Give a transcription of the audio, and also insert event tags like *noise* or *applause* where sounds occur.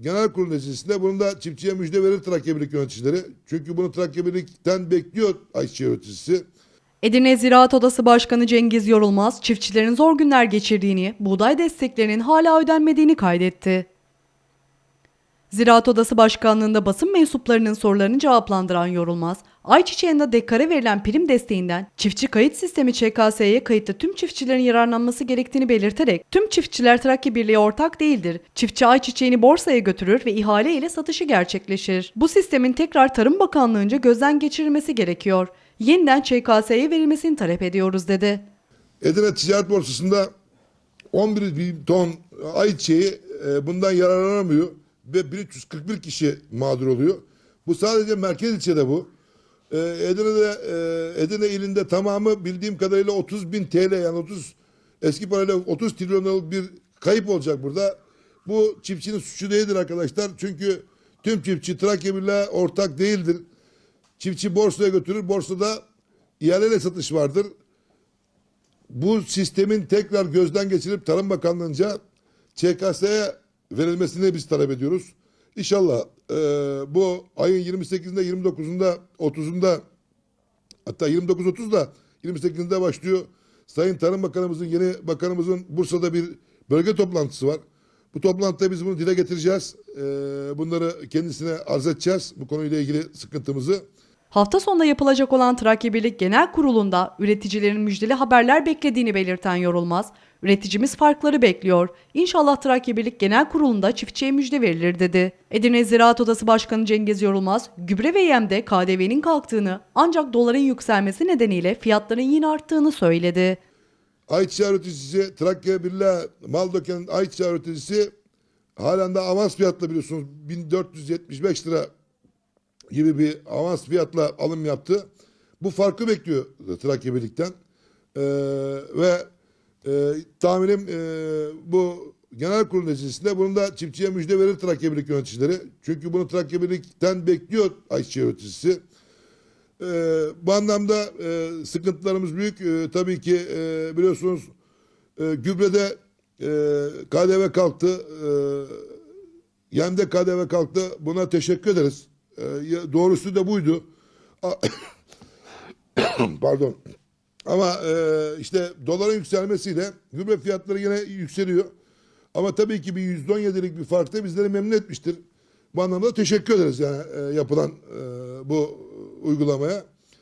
genel kurul neticesinde bunu da çiftçiye müjde verir Trakya Birlik yöneticileri. Çünkü bunu Trakya Birlik'ten bekliyor ayçiçeği üreticisi. Edirne Ziraat Odası Başkanı Cengiz Yorulmaz, çiftçilerin zor günler geçirdiğini, buğday desteklerinin hala ödenmediğini kaydetti. Ziraat Odası Başkanlığında basın mensuplarının sorularını cevaplandıran Yorulmaz, ayçiçeğinde dekare verilen prim desteğinden çiftçi kayıt sistemi ÇKS'ye kayıtlı tüm çiftçilerin yararlanması gerektiğini belirterek tüm çiftçiler Trakya Birliği ortak değildir. Çiftçi ayçiçeğini borsaya götürür ve ihale ile satışı gerçekleşir. Bu sistemin tekrar Tarım Bakanlığı'nca gözden geçirilmesi gerekiyor. Yeniden ÇKS'ye verilmesini talep ediyoruz dedi. Edirne Ticaret Borsası'nda 11 bin ton ayçiçeği e, bundan yararlanamıyor ve 1341 kişi mağdur oluyor. Bu sadece merkez ilçede bu. E, Edirne'de, e, Edirne ilinde tamamı bildiğim kadarıyla 30 bin TL yani 30 eski parayla 30 trilyon bir kayıp olacak burada. Bu çiftçinin suçu değildir arkadaşlar. Çünkü tüm çiftçi Trakya Birliği ortak değildir. Çiftçi borsaya götürür. Borsada ihaleyle satış vardır bu sistemin tekrar gözden geçirilip Tarım Bakanlığı'nca ÇKS'ye verilmesini biz talep ediyoruz. İnşallah e, bu ayın 28'inde, 29'unda, 30'unda hatta 29-30'da 28'inde başlıyor. Sayın Tarım Bakanımızın, yeni bakanımızın Bursa'da bir bölge toplantısı var. Bu toplantıda biz bunu dile getireceğiz. E, bunları kendisine arz edeceğiz. Bu konuyla ilgili sıkıntımızı. Hafta sonunda yapılacak olan Trakya Birlik Genel Kurulu'nda üreticilerin müjdeli haberler beklediğini belirten Yorulmaz, üreticimiz farkları bekliyor. İnşallah Trakya Birlik Genel Kurulu'nda çiftçiye müjde verilir dedi. Edirne Ziraat Odası Başkanı Cengiz Yorulmaz, gübre ve yemde KDV'nin kalktığını ancak doların yükselmesi nedeniyle fiyatların yine arttığını söyledi. Ayçiçeği üreticisi Trakya Birliği mal döken ayçiçeği üreticisi halen de avans fiyatla biliyorsunuz 1475 lira gibi bir avans fiyatla alım yaptı. Bu farkı bekliyor Trakya Birlik'ten. Ee, ve e, tahminim e, bu genel kurul neticesinde bunu da çiftçiye müjde verir Trakya Birlik yöneticileri. Çünkü bunu Trakya Birlik'ten bekliyor ayçiçeği üreticisi. Ee, bu anlamda e, sıkıntılarımız büyük. Ee, tabii ki e, biliyorsunuz e, gübrede e, KDV kalktı. E, yemde KDV kalktı. Buna teşekkür ederiz. E, doğrusu da buydu. *coughs* Pardon. Ama e, işte doların yükselmesiyle gübre fiyatları yine yükseliyor. Ama tabii ki bir %17'lik bir fark da bizleri memnun etmiştir. Bu anlamda teşekkür ederiz yani e, yapılan e, bu uygulamaya.